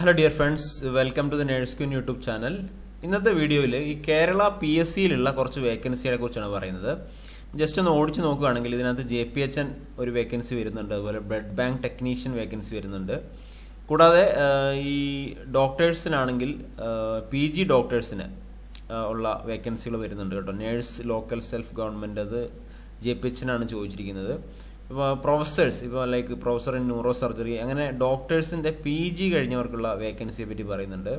Hello dear friends welcome to the nurse queen YouTube channel ഇന്നത്തെ വീഡിയോയിൽ ഈ Kerala P S സിയിലുള്ള കുറച്ച് വേക്കൻസികളെ കുറിച്ചാണ് പറയുന്നത്. ജസ്റ്റ് ഒന്ന് ഓടിച്ച് നോക്കുകയാണെങ്കിൽ ഇതിനകത്ത് ജെ പി എച്ച് എൻ ഒരു വേക്കൻസി വരുന്നുണ്ട്. അതുപോലെ ബ്ലഡ് ബാങ്ക് ടെക്നീഷ്യൻ വേക്കൻസി വരുന്നുണ്ട്. കൂടാതെ ഈ ഡോക്ടേഴ്സിനാണെങ്കിൽ പി ജി ഡോക്ടേഴ്സിന് ഉള്ള വേക്കൻസികൾ വരുന്നുണ്ട് കേട്ടോ. നേഴ്സ് ലോക്കൽ സെൽഫ് ഗവൺമെന്റ് അത് ജെ പി എച്ചിനാണ് ചോദിച്ചിരിക്കുന്നത്. ഇപ്പോൾ പ്രൊഫസേഴ്സ് ഇപ്പോൾ like professor in neurosurgery അങ്ങനെ ഡോക്ടേഴ്സിന്റെ പി ജി കഴിഞ്ഞവർക്കുള്ള വേക്കൻസിയെ പറ്റി പറയുന്നുണ്ട്.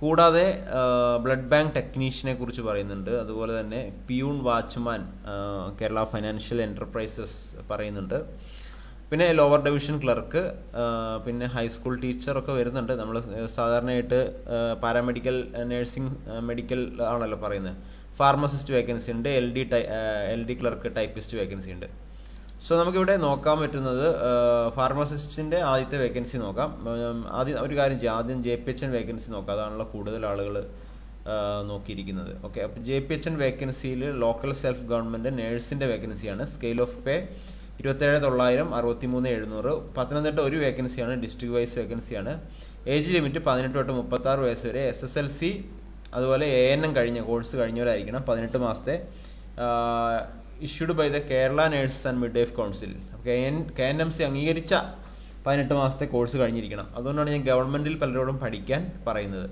കൂടാതെ ബ്ലഡ് ബാങ്ക് ടെക്നീഷ്യനെ കുറിച്ച് പറയുന്നുണ്ട്. അതുപോലെ തന്നെ peon watchman Kerala financial enterprises പറയുന്നുണ്ട്. പിന്നെ ലോവർ ഡിവിഷൻ ക്ലർക്ക് പിന്നെ ഹൈസ്കൂൾ ടീച്ചറൊക്കെ വരുന്നുണ്ട്. നമ്മൾ സാധാരണയായിട്ട് പാരാമെഡിക്കൽ നഴ്സിംഗ് മെഡിക്കൽ ആണല്ലോ പറയുന്നത്. ഫാർമസിസ്റ്റ് വേക്കൻസി ഉണ്ട് L D L D clerk typist vacancy ഉണ്ട്. സോ നമുക്കിവിടെ നോക്കാൻ പറ്റുന്നത് ഫാർമസിസ്റ്റിന്റെ ആദ്യത്തെ വേക്കൻസി നോക്കാം. ആദ്യം ഒരു കാര്യം ചെയ്യാം. ആദ്യം J P H N vacancy നോക്കാം. അതാണല്ലോ കൂടുതൽ ആളുകൾ നോക്കിയിരിക്കുന്നത്. ഓക്കെ അപ്പോൾ ജെ പി എച്ച് എൻ വേക്കൻസിയിൽ ലോക്കൽ സെൽഫ് ഗവൺമെന്റ് നേഴ്സിന്റെ വേക്കൻസിയാണ് സ്കെയിൽ ഓഫ് പേ ഇരുപത്തേഴ് തൊള്ളായിരം അറുപത്തി മൂന്ന് എഴുന്നൂറ്. പത്തനംതിട്ട ഒരു വേക്കൻസിയാണ് ഡിസ്ട്രിക്ട് വൈസ് വേക്കൻസിയാണ് ഏജ് ലിമിറ്റ് പതിനെട്ട് തൊട്ട് മുപ്പത്താറ് വയസ്സ് വരെ. എസ് എസ് എൽ സി അതുപോലെ എ എൻ എം കഴിഞ്ഞ കോഴ്സ് കഴിഞ്ഞവരായിരിക്കണം പതിനെട്ട് മാസത്തെ. Issued by the Kerala nurse and midwife council K N M C അംഗീകരിച്ച പതിനെട്ട് മാസത്തെ കോഴ്സ് കഴിഞ്ഞിരിക്കണം. അതുകൊണ്ടാണ് ഞാൻ ഗവൺമെന്റിൽ പലരോടും പഠിക്കാൻ പറയുന്നത്.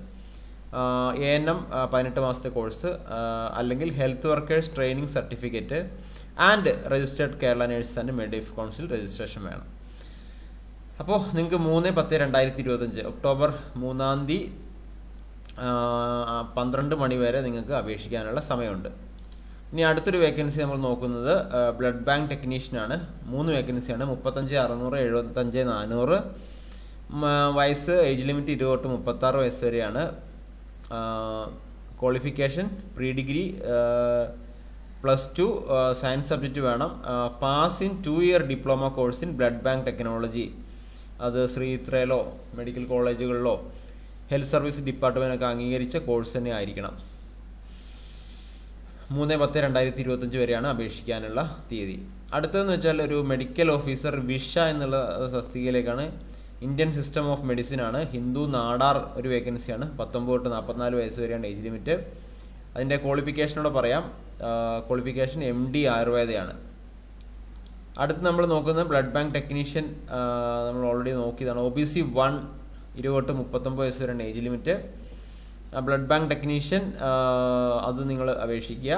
എ എൻ എം പതിനെട്ട് മാസത്തെ കോഴ്സ് അല്ലെങ്കിൽ health workers training certificate and registered Kerala nurse and midwife council registration വേണം. അപ്പോൾ നിങ്ങൾക്ക് മൂന്ന് പത്ത് രണ്ടായിരത്തി ഇരുപത്തഞ്ച് ഒക്ടോബർ മൂന്നാം തീയതി പന്ത്രണ്ട് മണി വരെ നിങ്ങൾക്ക് അപേക്ഷിക്കാനുള്ള സമയമുണ്ട്. ഇനി അടുത്തൊരു വേക്കൻസി നമ്മൾ നോക്കുന്നത് ബ്ലഡ് ബാങ്ക് ടെക്നീഷ്യനാണ് മൂന്ന് വേക്കൻസിയാണ് മുപ്പത്തഞ്ച് അറുന്നൂറ് എഴുപത്തഞ്ച് നാനൂറ്. വയസ്സ് ഏജ് ലിമിറ്റ് ഇരുപത് തൊട്ട് മുപ്പത്താറ് വയസ്സ് വരെയാണ്. Qualification pre degree plus two science subject വേണം. Pass in two year diploma course in blood bank technology അത് ശ്രീത്രയിലോ മെഡിക്കൽ കോളേജുകളിലോ ഹെൽത്ത് സർവീസ് ഡിപ്പാർട്ട്മെന്റൊക്കെ അംഗീകരിച്ച കോഴ്സ് തന്നെ ആയിരിക്കണം. മൂന്ന് പത്ത് രണ്ടായിരത്തി ഇരുപത്തഞ്ച് വരെയാണ് അപേക്ഷിക്കാനുള്ള തീയതി. അടുത്തതെന്ന് വെച്ചാൽ ഒരു മെഡിക്കൽ ഓഫീസർ വിഷ എന്നുള്ള തസ്തികയിലേക്കാണ് ഇന്ത്യൻ സിസ്റ്റം ഓഫ് മെഡിസിൻ ആണ്. ഹിന്ദു നാടാർ ഒരു വേക്കൻസിയാണ് പത്തൊമ്പത് തൊട്ട് നാൽപ്പത്തിനാല് വയസ്സ് വരെയാണ് ഏജ് ലിമിറ്റ് അതിന്റെ ക്വാളിഫിക്കേഷനോടെ പറയാം. ക്വാളിഫിക്കേഷൻ എം ഡി ആയുർവേദയാണ്. അടുത്ത് നമ്മൾ നോക്കുന്നത് ബ്ലഡ് ബാങ്ക് ടെക്നീഷ്യൻ നമ്മൾ ഓൾറെഡി നോക്കിയതാണ്. ഒ ബി സി വൺ ഇരുപത് മുപ്പത്തൊമ്പത് വയസ്സ് വരെയാണ് age limit blood bank technician അത് നിങ്ങൾ അപേക്ഷിക്കുക.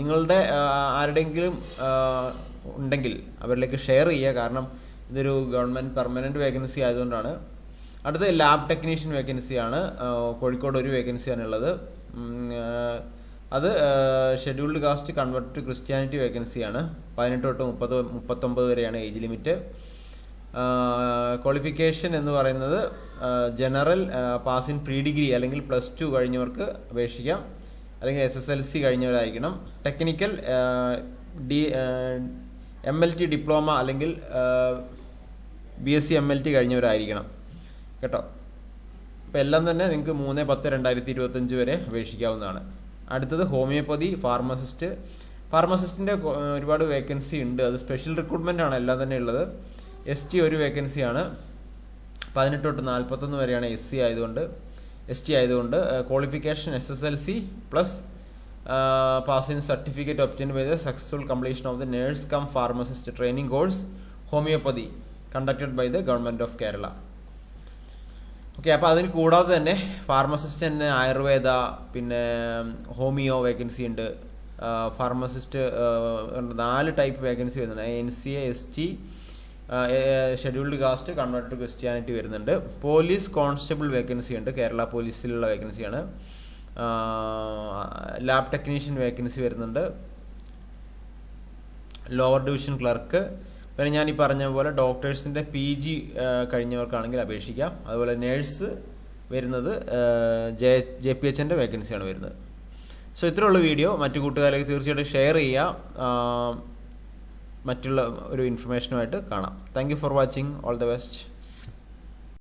നിങ്ങളുടെ ആരുടെയെങ്കിലും ഉണ്ടെങ്കിൽ അവരിലേക്ക് ഷെയർ ചെയ്യുക. കാരണം ഇതൊരു ഗവൺമെന്റ് പെർമനന്റ് വേക്കൻസി ആയതുകൊണ്ടാണ്. അടുത്ത ലാബ് ടെക്നീഷ്യൻ വേക്കൻസിയാണ് കോഴിക്കോട് ഒരു വേക്കൻസിയാണുള്ളത് അത് ഷെഡ്യൂൾഡ് കാസ്റ്റ് കൺവേർട്ട് ക്രിസ്ത്യാനിറ്റി വേക്കൻസിയാണ് പതിനെട്ട് തൊട്ട് മുപ്പത് മുപ്പത്തൊമ്പത് വരെയാണ് ഏജ് ലിമിറ്റ്. ക്വാളിഫിക്കേഷൻ എന്ന് പറയുന്നത് general pass in pre degree അല്ലെങ്കിൽ പ്ലസ് ടു കഴിഞ്ഞവർക്ക് അപേക്ഷിക്കാം. അല്ലെങ്കിൽ S S L C കഴിഞ്ഞവരായിരിക്കണം. Technical D M L T diploma അല്ലെങ്കിൽ B S C M L T കഴിഞ്ഞവരായിരിക്കണം. കേട്ടോ? അപ്പോൾ എല്ലാം തന്നെ നിങ്ങൾക്ക് മൂന്ന് പത്ത് രണ്ടായിരത്തി ഇരുപത്തഞ്ച് വരെ അപേക്ഷിക്കാവുന്നതാണ്. അടുത്തത് ഹോമിയോപ്പതി ഫാർമസിസ്റ്റ്. ഫാർമസിസ്റ്റിന്റെ ഒരുപാട് വേക്കൻസി ഉണ്ട്. അത് സ്പെഷ്യൽ റിക്രൂട്ട്മെന്റ് ആണ് എല്ലാം തന്നെ ഉള്ളത്. എസ് ടി ഒരു വേക്കൻസിയാണ് പതിനെട്ട് തൊട്ട് നാൽപ്പത്തൊന്ന് വരെയാണ് എസ് സി ആയതുകൊണ്ട് എസ് ടി ആയതുകൊണ്ട് qualification S S L C plus passing certificate obtain by the successful completion of the nurse cum pharmacist training course homeopathy conducted by the government of Kerala okay അപ്പോൾ അതിന് കൂടാതെ തന്നെ pharmacist തന്നെ ആയുർവേദ പിന്നെ homeo vacancy ഉണ്ട്. Pharmacist നാല് type vacancy വരുന്നുണ്ട്. N C A S T scheduled caste converted to Christianity വരുന്നുണ്ട്. പോലീസ് കോൺസ്റ്റബിൾ വേക്കൻസി ഉണ്ട്. കേരള പോലീസിലുള്ള വേക്കൻസിയാണ് ലാബ് ടെക്നീഷ്യൻ വേക്കൻസി വരുന്നുണ്ട്. ലോവർ ഡിവിഷൻ ക്ലർക്ക് പിന്നെ ഞാൻ ഈ പറഞ്ഞ പോലെ ഡോക്ടേഴ്സിന്റെ പി ജി കഴിഞ്ഞവർക്കാണെങ്കിൽ അപേക്ഷിക്കാം. അതുപോലെ നേഴ്സ് വരുന്നത് ജെ ജെ പി എച്ചിന്റെ വേക്കൻസിയാണ് വരുന്നത്. സോ ഇത്രയുള്ള വീഡിയോ മറ്റു കൂട്ടുകാരിലേക്ക് തീർച്ചയായിട്ടും ഷെയർ ചെയ്യുക മറ്റുള്ള ഒരു ഇൻഫർമേഷനുമായിട്ട് കാണാം. Thank for watching all the best